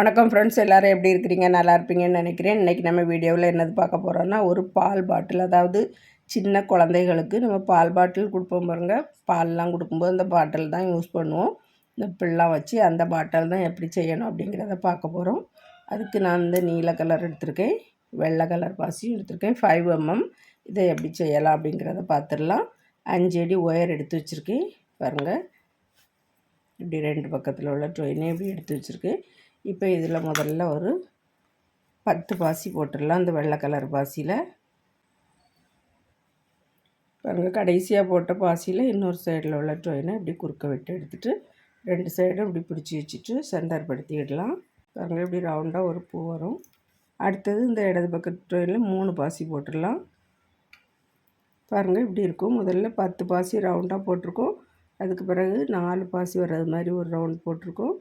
வணக்கம் ஃப்ரெண்ட்ஸ் எல்லோரும் எப்படி இருக்கிறீங்க? நல்லா இருப்பீங்கன்னு நினைக்கிறேன். இன்றைக்கி நம்ம வீடியோவில் என்னது பார்க்க போகிறோன்னா ஒரு பால் பாட்டில் அதாவது சின்ன குழந்தைகளுக்கு நம்ம பால் பாட்டில் கொடுப்போம் பாருங்க. பால்லாம் கொடுக்கும்போது அந்த பாட்டில் தான் யூஸ் பண்ணுவோம். இந்த பிள்ளாம் வச்சு அந்த பாட்டில் தான் எப்படி செய்யணும் அப்படிங்கிறத பார்க்க போகிறோம் அதுக்கு நான் இந்த நீல கலர் எடுத்திருக்கேன். வெள்ளை கலர் பாசியும் எடுத்திருக்கேன். ஃபைவ் எம்எம் இதை எப்படி செய்யலாம் அப்படிங்கிறத பார்த்துடலாம். அஞ்சு அடி ஒயர் எடுத்து வச்சுருக்கேன் பாருங்கள் இப்படி ரெண்டு பக்கத்தில் உள்ள ட்ரெயினே இப்படி எடுத்து வச்சுருக்கேன். இப்போ இதில் முதல்ல ஒரு பத்து பாசி போட்டுடலாம் அந்த வெள்ளை கலர் பாசியில். பாருங்கள் கடைசியாக போட்ட பாசியில் இன்னொரு சைடில் உள்ள ட்ரெயினை இப்படி குறுக்க விட்டு எடுத்துகிட்டு ரெண்டு சைடும் இப்படி பிடிச்சி வச்சுட்டு சென்டர் படுத்திடலாம் பாருங்கள் இப்படி ரவுண்டாக ஒரு பூ வரும். அடுத்தது இந்த இடது பக்கத்து ட்ரெயினில் மூணு பாசி போட்டுடலாம். பாருங்கள் இப்படி இருக்கும். முதல்ல பத்து பாசி ரவுண்டாக போட்டிருக்கோம். அதுக்கு பிறகு நாலு பாசி வர்றது மாதிரி ஒரு ரவுண்ட் போட்டிருக்கோம்.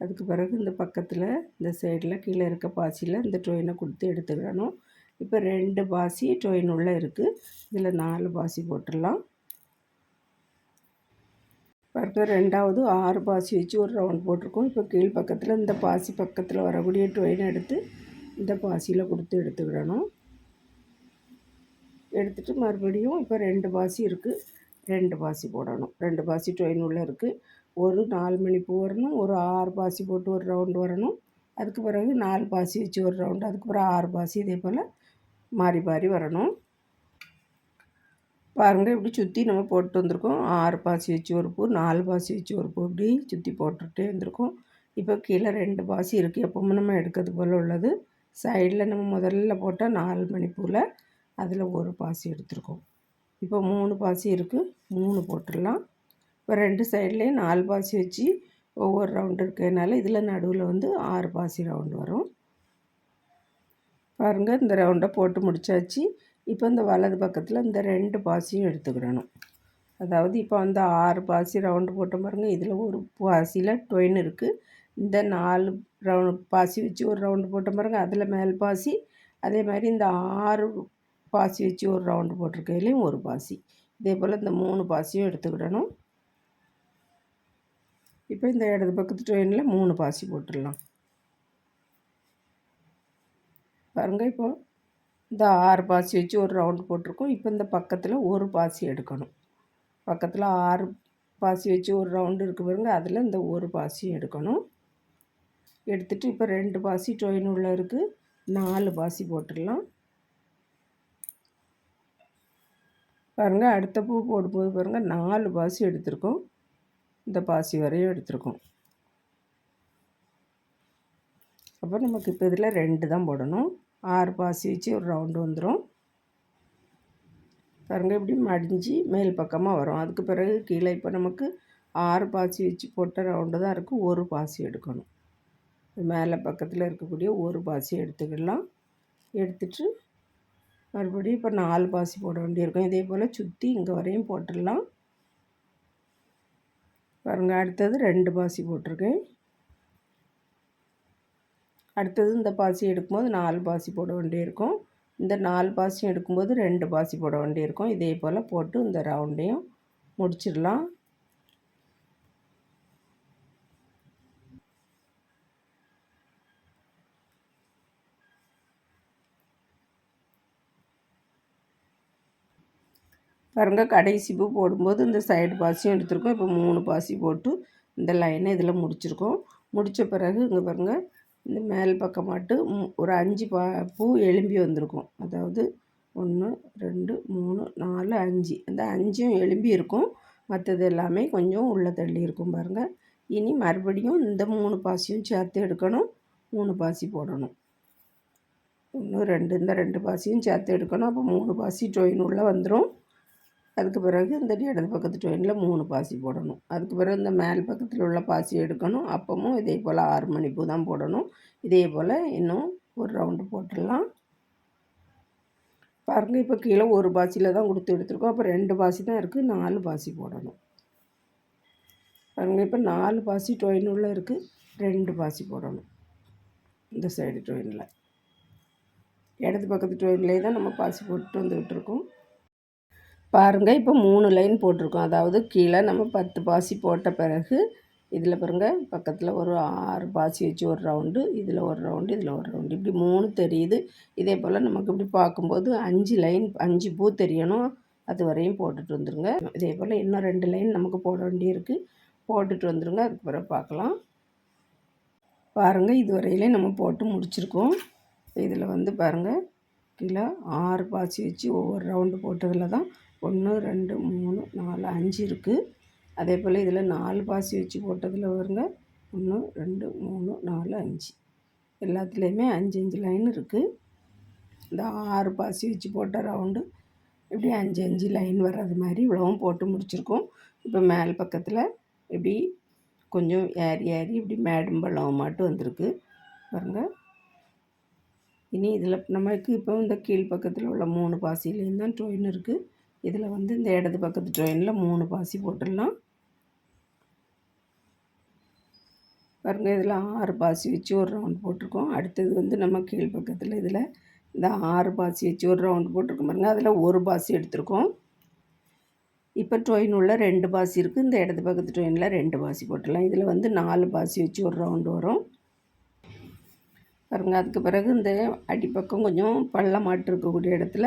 அதுக்கு பிறகு இந்த பக்கத்தில் இந்த சைடில் கீழே இருக்க பாசியில் இந்த டொயினை கொடுத்து எடுத்துக்கிடணும். இப்போ ரெண்டு பாசி டொயின் உள்ளே இருக்குது இதில் நாலு பாசி போட்டுடலாம். பிறகு ரெண்டாவது ஆறு பாசி வச்சு ஒரு ரவுண்ட் போட்டிருக்கோம். இப்போ கீழ் பக்கத்தில் இந்த பாசி பக்கத்தில் வரக்கூடிய டொயினை எடுத்து இந்த பாசியில் கொடுத்து எடுத்துக்கிடணும். எடுத்துகிட்டு மறுபடியும் இப்போ ரெண்டு பாசி இருக்குது ரெண்டு பாசி போடணும். ரெண்டு பாசி டொயின் உள்ளே இருக்குது ஒரு நாலு மணி பூ வரணும் ஒரு ஆறு பாசி போட்டு ஒரு ரவுண்டு வரணும். அதுக்கு பிறகு நாலு பாசி வச்சு ஒரு ரவுண்டு அதுக்கு பிறகு ஆறு பாசி இதே போல் மாறி மாறி வரணும். பாருங்கள் இப்படி சுற்றி நம்ம போட்டு வந்திருக்கோம். ஆறு பாசி வச்சு ஒரு பூ நாலு பாசி வச்சு ஒரு பூ இப்படி சுற்றி போட்டுகிட்டே வந்திருக்கோம். இப்போ கீழே ரெண்டு பாசி இருக்குது எப்போவுமே நம்ம எடுக்கிறது போல் உள்ளது. சைடில் நம்ம முதல்ல போட்டால் நாலு மணி பூவில் அதில் ஒரு பாசி எடுத்துருக்கோம். இப்போ மூணு பாசி இருக்குது மூணு போட்டுடலாம். இப்போ ரெண்டு சைட்லேயும் நாலு பாசி வச்சு ஒவ்வொரு ரவுண்டு இருக்கிறதுனால இதில் நடுவில் வந்து ஆறு பாசி ரவுண்டு வரும். பாருங்கள் இந்த ரவுண்டை போட்டு முடித்தாச்சு இப்போ இந்த வலது பக்கத்தில் இந்த ரெண்டு பாசியும் எடுத்துக்கிடணும். அதாவது இப்போ வந்து ஆறு பாசி ரவுண்டு போட்ட பாருங்கள் இதில் ஒரு பாசியில் டொயின் இருக்குது இந்த நாலு ரவுண்டு பாசி வச்சு ஒரு ரவுண்டு போட்ட பாருங்கள் அதில் மேல் பாசி. அதே மாதிரி இந்த ஆறு பாசி வச்சு ஒரு ரவுண்டு போட்டிருக்கையிலையும் ஒரு பாசி. இதே போல் இந்த மூணு பாசியும் எடுத்துக்கிடணும். இப்போ இந்த இடது பக்கத்து ட்ரெயினில் மூணு பாசி போட்டுடலாம். பாருங்கள் இப்போ இந்த ஆறு பாசி வச்சு ஒரு ரவுண்டு போட்டிருக்கோம். இப்போ இந்த பக்கத்தில் ஒரு பாசி எடுக்கணும். பக்கத்தில் ஆறு பாசி வச்சு ஒரு ரவுண்டு இருக்குது பாருங்க அதில் இந்த ஒரு பாசியும் எடுக்கணும். எடுத்துகிட்டு இப்போ ரெண்டு பாசி ட்ரெயின் உள்ள இருக்குது நாலு பாசி போட்டுடலாம். பாருங்கள் அடுத்த பூ போடும்போது பாருங்கள் நாலு பாசி எடுத்திருக்கோம். இந்த பாசி வரையும் எடுத்துருக்கோம். அப்போ நமக்கு இப்போ இதில் ரெண்டு தான் போடணும். ஆறு பாசி வச்சு ஒரு ரவுண்டு வந்துடும் பாருங்க இப்படி மடிஞ்சு மேல் பக்கமாக வரும். அதுக்கு பிறகு கீழே இப்போ நமக்கு ஆறு பாசி வச்சு போட்ட ரவுண்டு தான் இருக்குது. ஒரு பாசி எடுக்கணும். மேலே பக்கத்தில் இருக்கக்கூடிய ஒரு பாசி எடுத்துக்கிடலாம் எடுத்துட்டு மறுபடியும் இப்போ நாலு பாசி போட வேண்டியிருக்கும். இதே போல் சுற்றி இங்கே வரையும் போட்டுடலாம். பாருங்கள் அடுத்தது ரெண்டு பாசி போட்டிருக்கேன். அடுத்தது இந்த பாசி எடுக்கும்போது நாலு பாசி போட வேண்டியிருக்கும். இந்த நாலு பாசியும் எடுக்கும்போது ரெண்டு பாசி போட வேண்டியிருக்கும். இதே போல் போட்டு இந்த ரவுண்டையும் முடிச்சிடலாம். பாருங்கள் கடைசி பூ போடும்போது இந்த சைடு பாசியும் எடுத்திருக்கோம். இப்போ மூணு பாசி போட்டு இந்த லைனை இதில் முடிச்சிருக்கோம். முடித்த பிறகு இங்கே பாருங்கள் இந்த மேல் பக்கம் மட்டும் ஒரு அஞ்சு பா பூ எலும்பி வந்திருக்கும். அதாவது ஒன்று ரெண்டு மூணு நாலு அஞ்சு. அந்த அஞ்சும் எலும்பி இருக்கும். மற்றது எல்லாமே கொஞ்சம் உள்ளே தள்ளி இருக்கும் பாருங்கள் இனி மறுபடியும் இந்த மூணு பாசியும் சேர்த்து எடுக்கணும். மூணு பாசி போடணும். ஒன்று ரெண்டு இந்த ரெண்டு பாசியும் சேர்த்து எடுக்கணும். அப்போ மூணு பாசி ட்ரெயின் உள்ளே வந்துடும் அதுக்கு பிறகு இந்த இடது பக்கத்து ட்ரெயினில் மூணு பாசி போடணும். அதுக்கு பிறகு இந்த மேல் பக்கத்தில் உள்ள பாசி எடுக்கணும். அப்பவும் இதே போல் ஆறு மணி பூ தான் போடணும். இதே போல் இன்னும் ஒரு ரவுண்டு போட்டுடலாம். பாருங்கள் இப்போ கீழே ஒரு பாசியில் தான் கொடுத்து எடுத்துருக்கோம். அப்போ ரெண்டு பாசி தான் இருக்குது நாலு பாசி போடணும். பாருங்கள் இப்போ நாலு பாசி ட்ரெயினுள்ளே இருக்குது ரெண்டு பாசி போடணும். இந்த சைடு ட்ரெயினில். இடது பக்கத்து ட்ரெயின்லேயே தான் நம்ம பாசி போட்டு வந்துக்கிட்டு இருக்கோம் பாருங்கள் இப்போ மூணு லைன் போட்டிருக்கோம். அதாவது கீழே நம்ம பத்து பாசி போட்ட பிறகு இதில் பாருங்கள் பக்கத்தில் ஒரு ஆறு பாசி வச்சு ஒரு ரவுண்டு இதில் ஒரு ரவுண்டு இதில் ஒரு ரவுண்டு இப்படி மூணு தெரியுது. இதே போல் நமக்கு இப்படி பார்க்கும்போது அஞ்சு லைன் அஞ்சு பூ தெரியணும். அது வரையும் போட்டுட்டு வந்துடுங்க இதே போல் இன்னும் ரெண்டு லைன் நமக்கு போட வேண்டியிருக்கு. போட்டுட்டு வந்துடுங்க அதுக்கு பிறகு பார்க்கலாம். பாருங்கள் இது வரையிலே நம்ம போட்டு முடிச்சிருக்கோம். இதில் வந்து பாருங்கள் கீழே ஆறு பாசி வச்சு ஒவ்வொரு ரவுண்டு போட்டதில் தான் ஒன்று ரெண்டு மூணு நாலு அஞ்சு இருக்குது அதே போல் இதில் நாலு பாசி வச்சு போட்டதில் வருங்க ஒன்று ரெண்டு மூணு நாலு அஞ்சு. எல்லாத்துலேயுமே அஞ்சு அஞ்சு லைன் இருக்குது இந்த ஆறு பாசி வச்சு போட்ட ரவுண்டு இப்படி அஞ்சு அஞ்சு லைன் வர்றது மாதிரி இவ்வளவும் போட்டு முடிச்சிருக்கோம். இப்போ மேல் பக்கத்தில் இப்படி கொஞ்சம் ஏறி ஏறி இப்படி மேடும் பள்ளம் மாட்டும் வந்திருக்கு. பாருங்கள் இனி இதில் நமக்கு இப்போ இந்த கீழ் பக்கத்தில் உள்ள மூணு பாசிலேயும் தான் ட்ரெயின் இருக்குது இதில் வந்து இந்த இடது பக்கத்து ட்ரெயினில் மூணு பாசி போட்டுடலாம். பாருங்கள் இதில் ஆறு பாசி வச்சு ஒரு ரவுண்ட் போட்டிருக்கோம். அடுத்தது வந்து நம்ம கீழ் பக்கத்தில் இதில் இந்த ஆறு பாசி வச்சு ஒரு ரவுண்ட் போட்டிருக்கோம். பாருங்கள் அதில் ஒரு பாசி எடுத்திருக்கோம். இப்போ ட்ரெயின் உள்ள ரெண்டு பாசி இருக்குது இந்த இடது பக்கத்து ட்ரெயினில் ரெண்டு பாசி போட்டுடலாம். இதில் வந்து நாலு பாசி வச்சு ஒரு ரவுண்டு வரும். பாருங்கள் அதுக்கு பிறகு இந்த அடிப்பக்கம் கொஞ்சம் பள்ளமாட்டு இருக்கக்கூடிய இடத்துல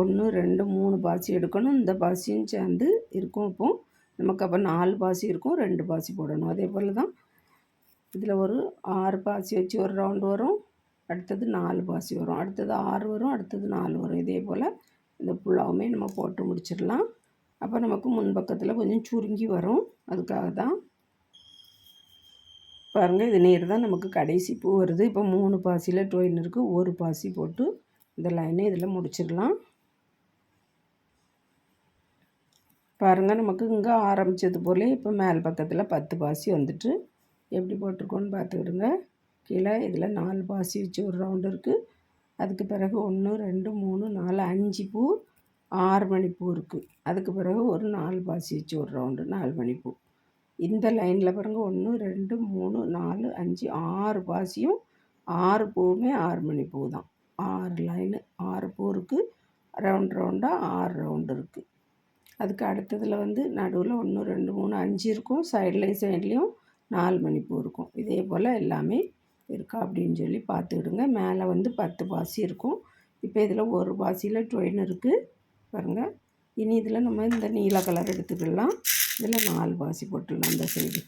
ஒன்று ரெண்டு மூணு பாசி எடுக்கணும். இந்த பாசியும் சேர்ந்து இருக்கும் இப்போது நமக்கு அப்போ நாலு பாசி இருக்கும் ரெண்டு பாசி போடணும். அதே போல் தான் இதில் ஒரு ஆறு பாசி வச்சு ஒரு ரவுண்டு வரும். அடுத்தது நாலு பாசி வரும். அடுத்தது ஆறு வரும் அடுத்தது நாலு வரும். இதே போல் இந்த புல்லாவுமே நம்ம போட்டு முடிச்சிடலாம். அப்போ நமக்கு முன்பக்கத்தில் கொஞ்சம் சுருங்கி வரும். அதுக்காக தான் பாருங்கள் இது நேர் தான் நமக்கு கடைசி பூ வருது. இப்போ மூணு பாசியில் டொயின் இருக்குது ஒரு பாசி போட்டு இந்த லைனை இதில் முடிச்சிடலாம். பாருங்கள் நமக்கு இங்கே ஆரம்பித்தது போலே இப்போ மேல் பக்கத்தில் பத்து பாசி வந்துட்டு எப்படி போட்டிருக்கோன்னு பார்த்துக்கிடுங்க. கீழே இதில் நாலு பாசி வச்சு ஒரு ரவுண்டு இருக்குது அதுக்கு பிறகு ஒன்று ரெண்டு மூணு நாலு அஞ்சு பூ ஆறு மணி பூ இருக்குது அதுக்கு பிறகு ஒரு நாலு பாசி வச்சு ஒரு ரவுண்டு நாலு மணி பூ இந்த லைனில் பாருங்கள் ஒன்று ரெண்டு மூணு நாலு அஞ்சு ஆறு பாசியும் ஆறு பூவுமே ஆறு மணி பூ தான். ஆறு லைனு ஆறு பூ இருக்குது ரவுண்ட் ரவுண்டாக ஆறு ரவுண்டு இருக்குது அதுக்கு அடுத்ததில் வந்து நடுவில் ஒன்று ரெண்டு மூணு அஞ்சு இருக்கும். சைட்லேயும் சைட்லேயும் நாலு மணி பூ இருக்கும். இதே போல் எல்லாமே இருக்கா அப்படின்னு சொல்லி பார்த்துக்கிடுங்க. மேலே வந்து பத்து பாசி இருக்கும். இப்போ இதில் ஒரு பாசியில் ட்ரெயின் இருக்குது பாருங்கள் இனி இதில் நம்ம இந்த நீல கலர் எடுத்துக்கிடலாம். இதில் நாலு பாசி போட்டுடலாம் அந்த சைடு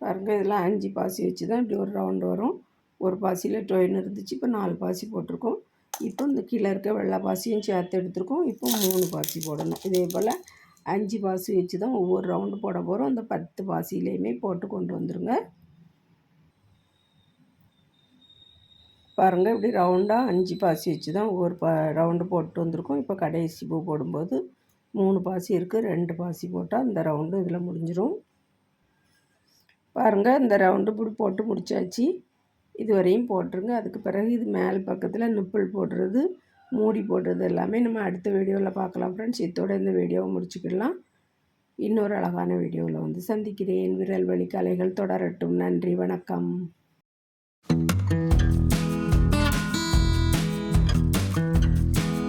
பாருங்கள் இதில் அஞ்சு பாசி வச்சு தான் இப்படி ஒரு ரவுண்டு வரும். ஒரு பாசியில் ட்ரெயின் இருந்துச்சு. இப்போ நாலு பாசி போட்டிருக்கோம். இப்போ இந்த கீழே இருக்க வெள்ளை பாசியும் சேர்த்து எடுத்துருக்கோம். இப்போ மூணு பாசி போடணும். இதே போல் அஞ்சு பாசி வச்சு தான் ஒவ்வொரு ரவுண்டு போட போகிறோம் அந்த பத்து பாசிலையுமே போட்டு கொண்டு வந்துடுங்க பாருங்கள் இப்படி ரவுண்டாக அஞ்சு பாசி வச்சு தான் ஒவ்வொரு பா ரவுண்டு போட்டு வந்திருக்கோம். இப்போ கடைசி பூ போடும்போது மூணு பாசி இருக்குது ரெண்டு பாசி போட்டால் இந்த ரவுண்டு இதில் முடிஞ்சிடும் பாருங்கள் இந்த ரவுண்டு இப்படி போட்டு முடித்தாச்சு இது வரையும் போட்டுருங்க. அதுக்கு பிறகு இது மேல் பக்கத்தில் நிப்பிள் போடுறது மூடி போடுறது எல்லாமே நம்ம அடுத்த வீடியோவில் பார்க்கலாம் ஃப்ரெண்ட்ஸ் இதோட இந்த வீடியோவை முடிச்சுக்கிடலாம். இன்னொரு அழகான வீடியோவில் வந்து சந்திக்கிறேன். விரல் வழி கலைகள் தொடரட்டும். நன்றி வணக்கம்.